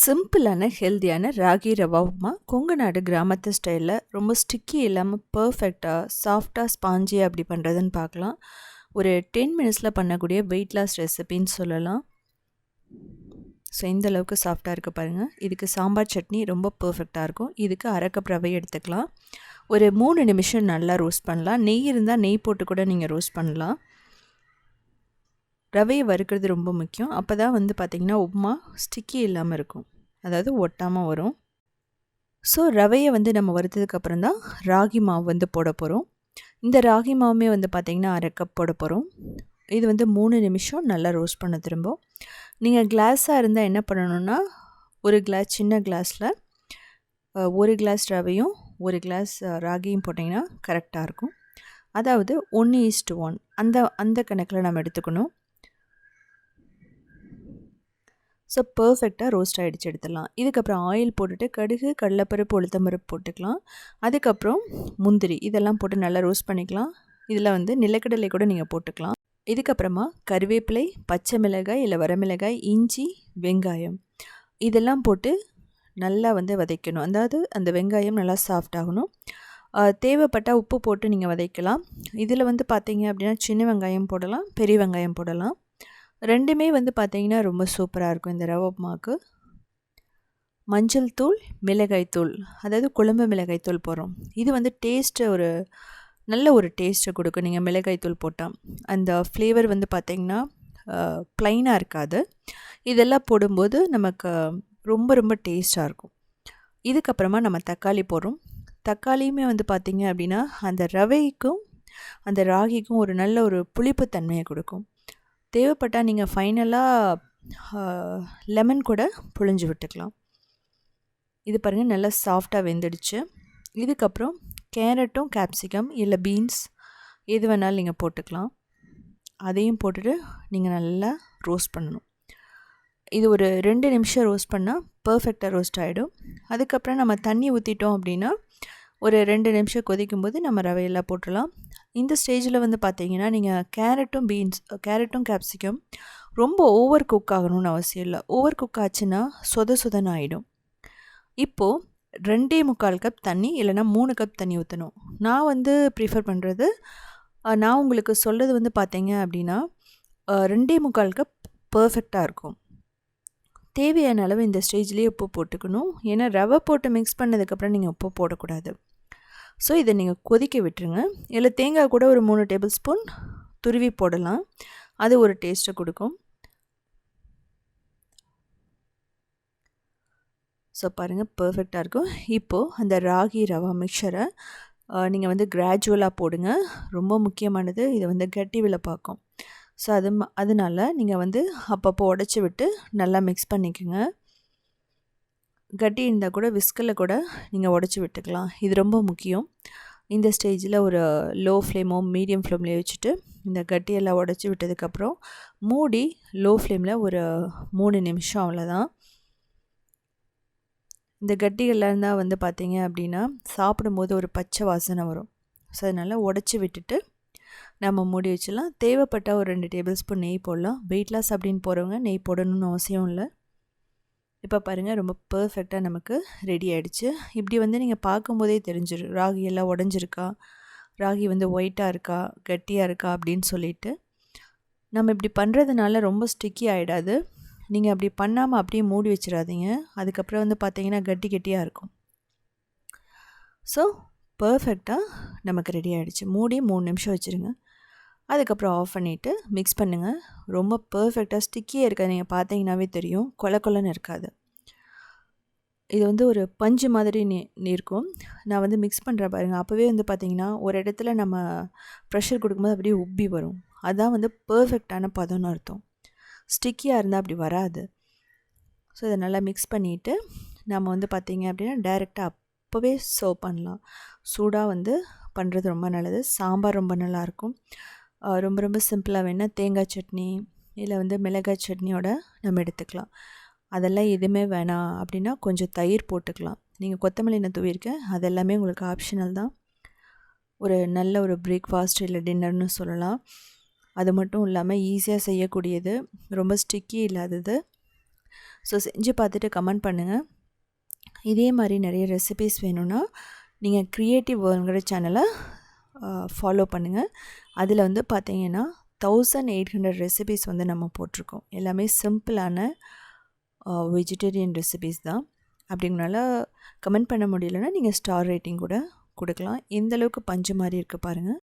சிம்பிளான ஹெல்த்தியான ராகி ரவா உப்புமா கொங்குநாடு கிராமத்து ஸ்டைலில் ரொம்ப ஸ்டிக்கி இல்லாமல் பர்ஃபெக்டாக சாஃப்டாக ஸ்பாஞ்சியாக அப்படி பண்ணுறதுன்னு பார்க்கலாம். ஒரு டென் மினிட்ஸில் பண்ணக்கூடிய வெயிட் லாஸ் ரெசிபின்னு சொல்லலாம். ஸோ இந்த அளவுக்கு சாஃப்டாக இருக்க பாருங்கள் இதுக்கு சாம்பார் சட்னி ரொம்ப பர்ஃபெக்டாக இருக்கும். இதுக்கு அரை ரவை எடுத்துக்கலாம். ஒரு மூணு நிமிஷம் நல்லா ரோஸ்ட் பண்ணலாம். நெய் இருந்தால் நெய் போட்டு கூட நீங்கள் ரோஸ்ட் பண்ணலாம். ரவையை வறுக்கிறது ரொம்ப முக்கியம். அப்போ தான் வந்து பார்த்திங்கன்னா உப்புமா ஸ்டிக்கி இல்லாமல் இருக்கும். அதாவது ஒட்டாமல் வரும். ஸோ ரவையை வந்து நம்ம வறுத்ததுக்கப்புறம் தான் ராகி மாவு வந்து போட போகிறோம் இந்த ராகி மாவுமே வந்து பார்த்திங்கன்னா அரை கப் போட போகிறோம் இது வந்து மூணு நிமிஷம் நல்லா ரோஸ்ட் பண்ண திரும்பும். நீங்கள் கிளாஸாக இருந்தால் என்ன பண்ணணும்னா ஒரு கிளாஸ் சின்ன கிளாஸில் ஒரு கிளாஸ் ரவையும் ஒரு கிளாஸ் ராகியும் போட்டிங்கன்னா கரெக்டாக இருக்கும். அதாவது ஒன்று ஈஸ்ட் ஒன் அந்த அந்த கணக்கில் நம்ம எடுத்துக்கணும். ஸோ பர்ஃபெக்டாக ரோஸ்ட் ஆகிடுச்சு எடுத்துடலாம். இதுக்கப்புறம் ஆயில் போட்டுட்டு கடுகு கடலைப்பருப்பு உளுத்தம்பருப்பு போட்டுக்கலாம். அதுக்கப்புறம் முந்திரி இதெல்லாம் போட்டு நல்லா ரோஸ்ட் பண்ணிக்கலாம். இதில் வந்து நிலக்கடலை கூட நீங்கள் போட்டுக்கலாம். இதுக்கப்புறமா கருவேப்பிலை பச்சை மிளகாய் இல்லை வரமிளகாய் இஞ்சி வெங்காயம். இதெல்லாம் போட்டு நல்லா வந்து வதைக்கணும். அதாவது அந்த வெங்காயம் நல்லா சாஃப்ட் ஆகணும். தேவைப்பட்டால் உப்பு போட்டு நீங்கள் வதைக்கலாம். இதில் வந்து பார்த்தீங்க அப்படின்னா சின்ன வெங்காயம் போடலாம் பெரிய வெங்காயம் போடலாம். ரெண்டுமே வந்து பார்த்திங்கன்னா ரொம்ப சூப்பராக இருக்கும் இந்த ரவை உப்புமாவுக்கு மஞ்சள் தூள் மிளகாய் தூள் அதாவது குழம்பு மிளகாய் தூள் போடுறோம். இது வந்து டேஸ்ட்டு ஒரு நல்ல ஒரு டேஸ்ட்டை கொடுக்கும். நீங்கள் மிளகாய்த்தூள் போட்டால் அந்த ஃப்ளேவர் வந்து பார்த்திங்கன்னா ப்ளைனாக இருக்காது. இதெல்லாம் போடும்போது நமக்கு ரொம்ப ரொம்ப டேஸ்ட்டாக இருக்கும். இதுக்கப்புறமா நம்ம தக்காளி போடுறோம். தக்காளியுமே வந்து பார்த்திங்க அப்படின்னா அந்த ரவைக்கும் அந்த ராகிக்கும் ஒரு நல்ல ஒரு புளிப்பு தன்மையை கொடுக்கும். தேவைப்பட்டால் நீங்கள் ஃபைனலாக லெமன் கூட புழிஞ்சு விட்டுக்கலாம். இது பாருங்கள் நல்லா சாஃப்டாக வெந்துடுச்சு. இதுக்கப்புறம் கேரட்டும் கேப்சிகம் இல்லை பீன்ஸ் எது வேணாலும் நீங்கள் போட்டுக்கலாம். அதையும் போட்டுட்டு நீங்கள் நல்லா ரோஸ்ட் பண்ணணும். இது ஒரு ரெண்டு நிமிஷம் ரோஸ்ட் பண்ணால் பர்ஃபெக்டாக ரோஸ்ட் ஆகிடும் அதுக்கப்புறம் நம்ம தண்ணி ஊற்றிட்டோம் அப்படின்னா ஒரு ரெண்டு நிமிஷம் கொதிக்கும் போது நம்ம ரவையெல்லாம் போட்டுடலாம். இந்த ஸ்டேஜில் வந்து பார்த்தீங்கன்னா நீங்கள் கேரட்டும் பீன்ஸ் கேரட்டும் கேப்சிகம் ரொம்ப ஓவர் குக் ஆகணும்னு அவசியம் இல்லை. ஓவர் குக் ஆச்சுன்னா சொத சொதன்னு ஆகிடும் இப்போது ரெண்டே முக்கால் கப் தண்ணி இல்லைனா மூணு கப் தண்ணி ஊற்றணும் நான் வந்து ப்ரிஃபர் பண்ணுறது நான் உங்களுக்கு சொல்கிறது வந்து பார்த்தீங்க அப்படின்னா ரெண்டே முக்கால் கப் பர்ஃபெக்டாக இருக்கும். தேவையான அளவு இந்த ஸ்டேஜ்லேயே உப்பு போட்டுக்கணும். ஏன்னா ரவை போட்டு மிக்ஸ் பண்ணதுக்கப்புறம் நீங்கள் உப்பு போடக்கூடாது. ஸோ இதை நீங்கள் கொதிக்க விட்டுருங்க. இதில் தேங்காய் கூட ஒரு மூணு டேபிள் ஸ்பூன் துருவி போடலாம். அது ஒரு டேஸ்ட்டை கொடுக்கும். ஸோ பாருங்கள் பர்ஃபெக்டாக இருக்கும். இப்போது அந்த ராகி ரவா மிக்சரை நீங்கள் வந்து கிராஜுவலாக போடுங்க. ரொம்ப முக்கியமானது இதை வந்து கட்டி விலை பார்க்கும். ஸோ அது அதனால் நீங்கள் வந்து அப்பப்போ உடச்சி விட்டு நல்லா மிக்ஸ் பண்ணிக்கோங்க. கட்டி இருந்தால் கூட விஸ்கில் கூட நீங்கள் உடச்சி விட்டுக்கலாம். இது ரொம்ப முக்கியம். இந்த ஸ்டேஜில் ஒரு லோ ஃப்ளேமோ மீடியம் ஃப்ளேம்லேயே வச்சுட்டு இந்த கட்டியெல்லாம் உடச்சி விட்டதுக்கப்புறம் மூடி லோ ஃப்ளேமில் ஒரு மூணு நிமிஷம் அவ்வளோதான் இந்த கட்டிகள்லாம் இருந்தால் வந்து பார்த்திங்க அப்படின்னா சாப்பிடும்போது ஒரு பச்சை வாசனை வரும். ஸோ அதனால் உடச்சி விட்டுட்டு நம்ம மூடி வச்சிடலாம். தேவைப்பட்ட ஒரு ரெண்டு டேபிள் ஸ்பூன் நெய் போடலாம். வெயிட் லாஸ் அப்படின்னு போகிறவங்க நெய் போடணும்னு அவசியம் இல்லை. இப்போ பாருங்கள் ரொம்ப பர்ஃபெக்டாக நமக்கு ரெடி ஆகிடுச்சு இப்படி வந்து நீங்கள் பார்க்கும்போதே தெரிஞ்சிடும் ராகி எல்லாம் உடஞ்சிருக்கா? ராகி வந்து ஒயிட்டாக இருக்கா? கட்டியாக இருக்கா? அப்படின்னு சொல்லிட்டு. நம்ம இப்படி பண்ணுறதுனால ரொம்ப ஸ்டிக்கி ஆகிடாது நீங்கள் அப்படி பண்ணாமல் அப்படியே மூடி வச்சிடாதீங்க. அதுக்கப்புறம் வந்து பார்த்தீங்கன்னா கட்டி கட்டியாக இருக்கும். ஸோ பர்ஃபெக்டாக நமக்கு ரெடி ஆகிடுச்சு மூடி மூணு நிமிஷம் வச்சுருங்க. அதுக்கப்புறம் ஆஃப் பண்ணிவிட்டு மிக்ஸ் பண்ணுங்கள் ரொம்ப பர்ஃபெக்டாக ஸ்டிக்கியே இருக்காது. நீங்கள் பார்த்தீங்கன்னாவே தெரியும். கொல கொலன்னு இருக்காது. இது வந்து ஒரு பஞ்சு மாதிரி இருக்கும் நான் வந்து மிக்ஸ் பண்ணுற பாருங்கள் அப்போவே வந்து பார்த்திங்கன்னா ஒரு இடத்துல நம்ம ப்ரெஷர் கொடுக்கும்போது அப்படியே உப்பி வரும். அதுதான் வந்து பர்ஃபெக்டான பதம்னு அர்த்தம். ஸ்டிக்கியாக இருந்தால் அப்படி வராது. ஸோ இதை நல்லா மிக்ஸ் பண்ணிவிட்டு நம்ம வந்து பார்த்திங்க அப்படின்னா டைரெக்டாக அப்போவே சர்வ் பண்ணலாம். சூடாக வந்து பண்ணுறது ரொம்ப நல்லது. சாம்பார் ரொம்ப நல்லாயிருக்கும் ரொம்ப ரொம்ப சிம்பிளாக வேணால் தேங்காய் சட்னி இல்லை வந்து மிளகாய் சட்னியோட நம்ம எடுத்துக்கலாம். அதெல்லாம் எதுவுமே வேணாம் அப்படின்னா கொஞ்சம் தயிர் போட்டுக்கலாம். நீங்கள் கொத்தமல்லி நான் தூவிருக்கேன் அதெல்லாமே உங்களுக்கு ஆப்ஷனல் தான். ஒரு நல்ல ஒரு பிரேக்ஃபாஸ்ட் இல்லை டின்னர்னு சொல்லலாம். அது மட்டும் இல்லாமல் ஈஸியாக செய்யக்கூடியது ரொம்ப ஸ்டிக்கி இல்லாதது. ஸோ செஞ்சு பார்த்துட்டு கமெண்ட் பண்ணுங்கள் இதே மாதிரி நிறைய ரெசிபீஸ் வேணும்னா நீங்கள் க்ரியேட்டிவ் வேர்ல்டுங்கிற சேனலை ஃபாலோ பண்ணுங்கள் அதில் வந்து பார்த்தீங்கன்னா தௌசண்ட் எயிட் ஹண்ட்ரட் ரெசிபீஸ் வந்து நம்ம போட்டிருக்கோம். எல்லாமே சிம்பிளான வெஜிடேரியன் ரெசிபீஸ் தான். அப்படிங்கனால கமெண்ட் பண்ண முடியலன்னா நீங்கள் ஸ்டார் ரேட்டிங் கூட கொடுக்கலாம். எந்த அளவுக்கு பஞ்சு மாதிரி இருக்குது பாருங்கள்